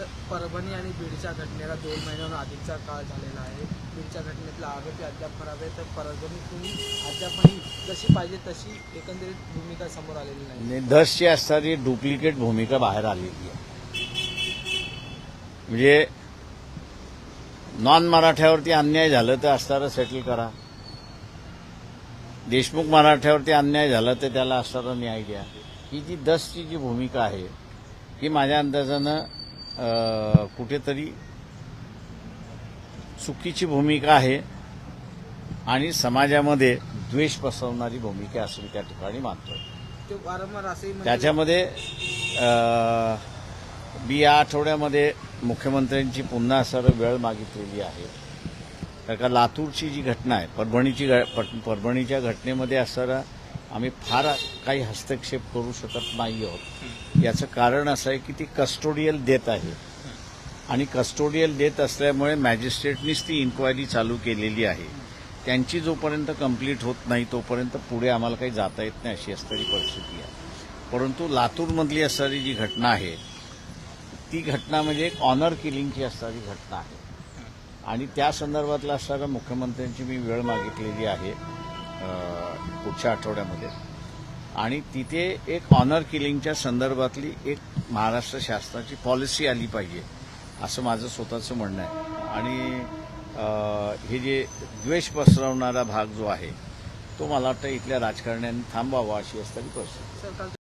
तर परभणी आणि बीडच्या घटनेला दोन महिन्याहून अधिकचा काळ झालेला आहे. बीडच्या घटनेतला आरोपी अद्याप फरार आहे. तर परभणीतून अद्यापही जशी पाहिजे तशी एकंदरीत भूमिका समोर आलेली नाही. आणि दसची असणारी डुप्लिकेट भूमिका बाहेर आलेली आहे. म्हणजे नॉन मराठ्यावरती अन्याय झालं तर असणारं सेटल करा. देशमुख मराठ्यावरती अन्याय झाला तर त्याला असणारा न्याय द्या. ही जी दसची जी भूमिका आहे ही माझ्या अंदाजानं कुठेतरी चुकीची भूमिका आहे आणि समाजामध्ये द्वेष पसरवणारी भूमिका असं मी त्या ठिकाणी मानतोय. म्हणजे त्याच्यामध्ये मी या आठवड्यामध्ये मुख्यमंत्र्यांची पुन्हा सर वेळ मागितलेली आहे. तर का लातूरची जी घटना आहे परभणीची परभणीच्या घटनेमध्ये असणारा आम्ही फार काही हस्तक्षेप करू शकत नाही आहोत याचं कारण असं आहे की ती कस्टोडियल देत आहे. आणि कस्टोडियल देत असल्यामुळे मॅजिस्ट्रेटनीच ती इन्क्वायरी चालू केलेली आहे. त्यांची जोपर्यंत कंप्लीट होत नाही तोपर्यंत पुढे आम्हाला काही जाता येत नाही अशी असणारी परिस्थिती आहे. परंतु लातूरमधली असणारी जी घटना आहे ती घटना म्हणजे एक ऑनर किलिंगची असणारी घटना आहे. आणि त्या संदर्भातला असणाऱ्या मुख्यमंत्र्यांची मी वेळ मागितलेली आहे. पुढच्या आठवड्यामध्ये. आणि तिथे एक ऑनर किलिंगच्या संदर्भातली एक महाराष्ट्र शासनाची पॉलिसी आली पाहिजे असं माझं स्वतःचं म्हणणं आहे. आणि हे जे द्वेष पसरवणारा भाग जो आहे तो मला वाटतं इथल्या राजकारण्यांनी थांबावा अशी असणारी परिस्थिती.